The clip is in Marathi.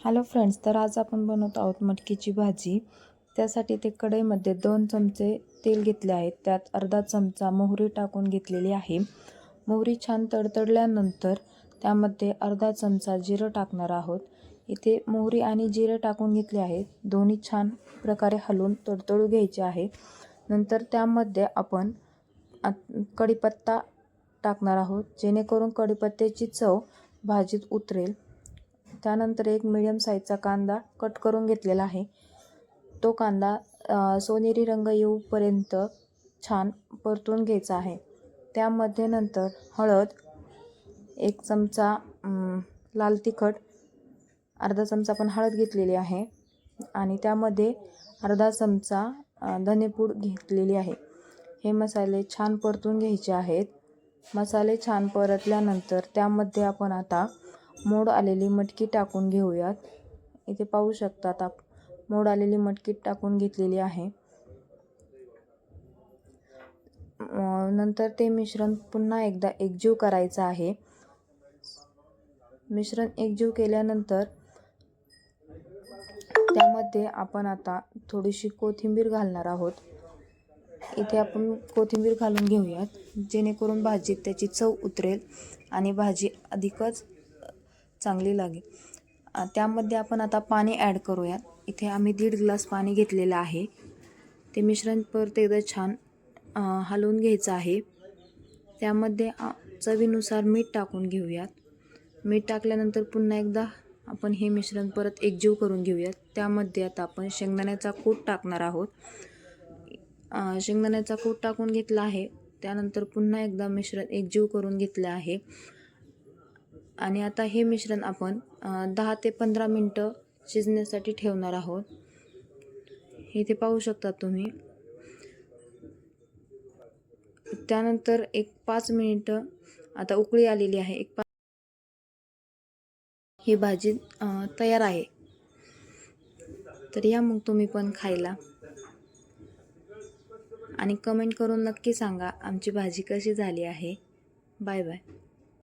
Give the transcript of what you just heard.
हॅलो फ्रेंड्स तर आज आपण बनवत आहोत मटकीची भाजी. त्यासाठी ते कढईमध्ये दोन चमचे तेल घेतले आहेत त्यात अर्धा चमचा मोहरी टाकून घेतलेली आहे. मोहरी छान तडतडल्यानंतर त्यामध्ये अर्धा चमचा जिरं टाकणार आहोत. इथे मोहरी आणि जिरं टाकून घेतले आहेत. दोन्ही छान प्रकारे हलवून तडतडू घ्यायचे आहे. नंतर त्यामध्ये आपण कढीपत्ता टाकणार आहोत. जेणेकरून कढीपत्त्याची चव भाजीत उतरेल. त्यानंतर एक मिडियम साईजचा कांदा कट करून घेतलेला आहे. तो कांदा सोनेरी रंग येऊपर्यंत छान परतून घ्यायचा आहे. त्यामध्ये नंतर हळद एक चमचा लाल तिखट अर्धा चमचा पण हळद घेतलेली आहे. आणि त्यामध्ये अर्धा चमचा धनेपूड घेतलेली आहे. हे मसाले छान परतून घ्यायचे आहेत. मसाले छान परतल्यानंतर त्यामध्ये आपण आता मोड आलेली मटकी टाकून घेऊयात. इथे पाहू शकतात आप मोड आलेली मटकी टाकून घेतलेली आहे. नंतर ते मिश्रण पुन्हा एकदा एकजीव करायचं आहे. मिश्रण एकजीव केल्यानंतर त्यामध्ये आपण आता थोडीशी कोथिंबीर घालणार आहोत. इथे आपण कोथिंबीर घालून घेऊयात. जेणेकरून भाजीत त्याची चव उतरेल आणि भाजी अधिकच चांगली लागेल. त्यामध्ये आपण आता पाणी ॲड करूयात. इथे आम्ही दीड ग्लास पाणी घेतलेलं आहे. ते मिश्रण परत एकदा छान हलवून घ्यायचं आहे. त्यामध्ये चवीनुसार मीठ टाकून घेऊयात. मीठ टाकल्यानंतर पुन्हा एकदा आपण हे मिश्रण परत एकजीव करून घेऊयात. त्यामध्ये आता आपण शेंगदाण्याचा कूट टाकणार आहोत. शेंगदाण्याचा कूट टाकून घेतला आहे. त्यानंतर पुन्हा एकदा मिश्रण एकजीव करून घेतलं आहे. आणि आता हे मिश्रण आपण दहा ते पंधरा मिनटं शिजण्यासाठी ठेवणार आहोत. इथे पाहू शकता तुम्ही. त्यानंतर एक पाच मिनिटं आता उकळी आलेली आहे. एक पा ही भाजी तयार आहे. तर या मग तुम्ही पण खायला. आणि कमेंट करून नक्की सांगा आमची भाजी कशी झाली आहे. Bye bye.